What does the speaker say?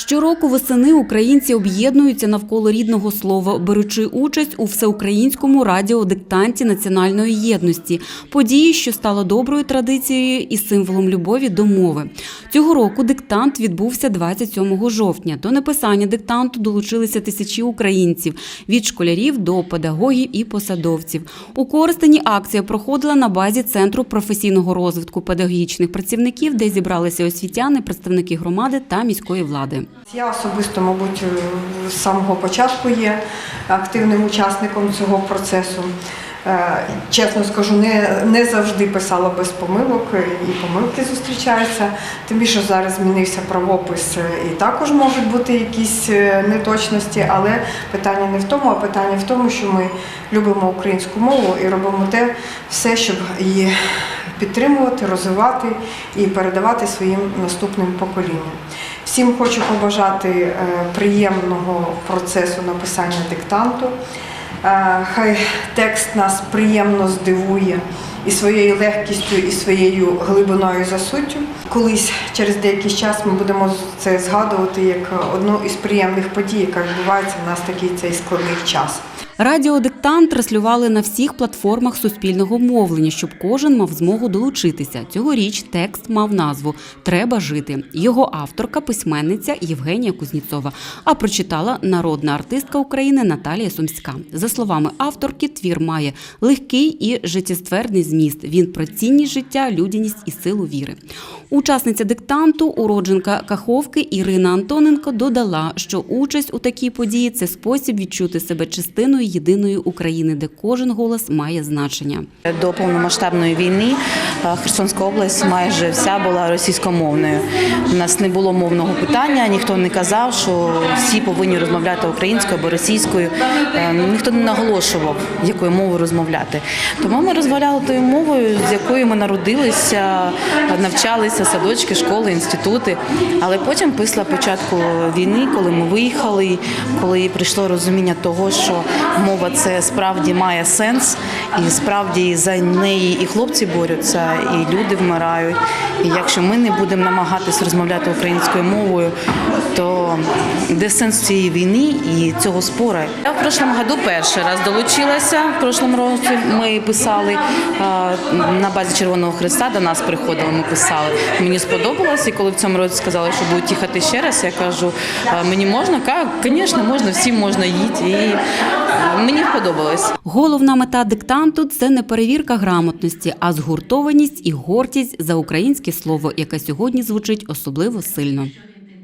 Щороку восени українці об'єднуються навколо рідного слова, беручи участь у всеукраїнському радіодиктанті національної єдності, події, що стало доброю традицією і символом любові до мови. Цього року диктант відбувся 27 жовтня. До написання диктанту долучилися тисячі українців від школярів до педагогів і посадовців. У Коростені акція проходила на базі центру професійного розвитку педагогічних працівників, де зібралися освітяни, представники громади та міської влади. Я особисто, мабуть, з самого початку є активним учасником цього процесу. Е, Чесно скажу, не, не завжди писала без помилок, і помилки зустрічаються. Тим більше зараз змінився правопис, і також можуть бути якісь е, неточності, але питання не в тому, а питання в тому, що ми любимо українську мову і робимо те все, щоб її підтримувати, розвивати і передавати своїм наступним поколінням. Всім хочу побажати е, приємного процесу написання диктанту. Хай текст нас приємно здивує і своєю легкістю, і своєю глибиною за суттю. Колись через деякий час ми будемо це згадувати як одну із приємних подій, яка відбувається в нас такий цей складний час. Радіодиктант транслювали на всіх платформах суспільного мовлення, щоб кожен мав змогу долучитися. Цьогоріч текст мав назву Треба жити. Його авторка, письменниця Євгенія Кузніцова. А прочитала народна артистка України Наталія Сумська. За словами авторки, твір має легкий і життєстверний зміст. Він про цінність життя, людяність і силу віри. Учасниця диктанту, уродженка Каховки Ірина Антоненко додала, що участь у такій події це спосіб відчути себе частиною єдиної України, де кожен голос має значення. До повномасштабної війни Херсонська область майже вся була російськомовною. У нас не було мовного питання, ніхто не казав, що всі повинні розмовляти українською або російською. Е, Ніхто не наголошував, якою мовою розмовляти. Тому ми розмовляли тою мовою, з якою ми народилися, навчалися, садочки, школи, інститути. Але потім, після початку війни, коли ми виїхали, коли прийшло розуміння того, що мова це справді має сенс, і справді за неї і хлопці борються, і люди вмирають. І якщо ми не будемо намагатись розмовляти українською мовою, то де сенс цієї війни і цього спору? Я в прошлому году перший раз долучилася. В прошлому році ми писали на базі Червоного Христа. До нас приходили, ми писали. Мені сподобалось, і коли в цьому році сказали, що будуть їхати ще раз, я кажу, мені можна? Звісно, можна, всім можна їти. І мені сподобалось. Головна мета диктанту це не перевірка грамотності, а згуртованість і гордість за українське слово, яке сьогодні звучить особливо сильно.